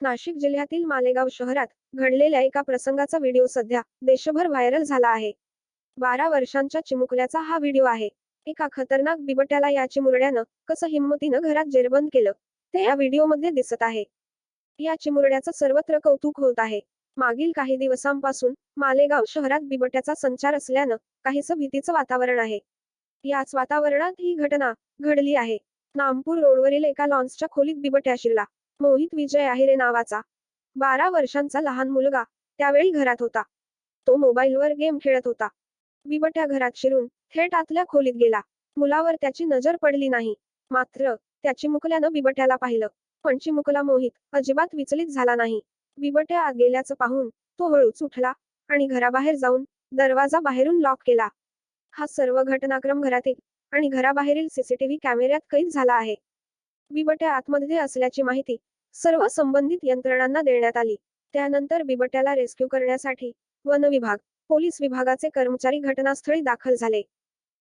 नाशिक जिल्ह्यातील मालेगाव शहरात घडलेल्या एका प्रसंगाचा व्हिडिओ सध्या देशभर व्हायरल झाला आहे. बारा वर्षांच्या चिमुकल्याचा हा व्हिडिओ आहे. एका खतरनाक बिबट्याला या चिमुरड्यानं कसं हिंमतीनं घरात जेरबंद केलं ते या व्हिडिओमध्ये दिसत आहे. या चिमुरड्याचं सर्वत्र कौतुक होत आहे. मागील काही दिवसांपासून मालेगाव शहरात बिबट्याचा संचार असल्यानं काहीसं भीतीचं वातावरण आहे. याच वातावरणात ही घटना घडली आहे. नामपूर रोडवरील एका लॉन्सच्या खोलीत बिबट्या शिरला. मोहित विजय आहिरे नावाचा. बारा वर्षांचा लहान मुलगा त्यावेळी घरात होता. तो मोबाईलवर गेम खेळत होता. बिबट्या घरात शिरून थेट आतल्या खोलीत गेला. मुलावर त्याची नजर पडली नाही. मात्र त्याची मुकल्यानं बिबट्याला पाहिलं. पण चिमुकला मोहित अजिबात विचलित झाला नाही. बिबट्या आत गेल्याचं पाहून तो हळूच उठला आणि घराबाहेर जाऊन दरवाजा बाहेरून लॉक केला. हा सर्व घटनाक्रम घरातील आणि घराबाहेरील सीसीटीव्ही कॅमेऱ्यात कैद झाला आहे. बिबट्या आतमध्ये असल्याची माहिती सर्व संबंधित यंत्रणांना देण्यात आली. त्यानंतर बिबट्याला रेस्क्यू करण्यासाठी वन विभाग पोलीस विभागाचे कर्मचारी घटनास्थळी दाखल झाले.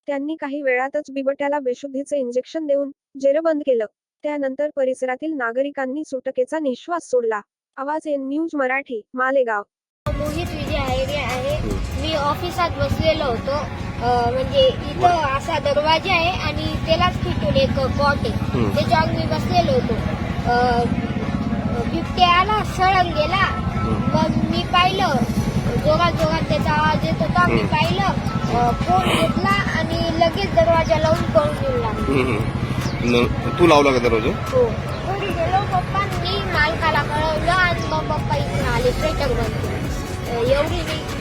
त्यांनी काही वेळातच बिबट्याला बेशुद्धीचे इंजेक्शन देऊन जेरबंद केलं. त्यानंतर परिसरातील नागरिकांनी सुटकेचा निश्वास सोडला. Awaaz N news Marathi Malegaon. Mohit Vijay Ayare आहे. मी ऑफिसात बसलेलो होतो. म्हणजे इथं असा दरवाजा आहे आणि त्यालाच फिटून एक कॉट आहे. त्याच्यावर मी बसलेलो होतो. बिबट्या आला सळंग गेला. मग मी पाहिलं. जोरात जोरात त्याचा आवाज येत होता. मी. पाहिलं. फोन घेतला आणि लगेच दरवाजा लावून पळून. न- तू लावला का दरवाजा? हो. घरी गेलो. पप्पांनी मालकाला कळवलं आणि मग पप्पा इथून आले. पेटक. अं, एवढी मी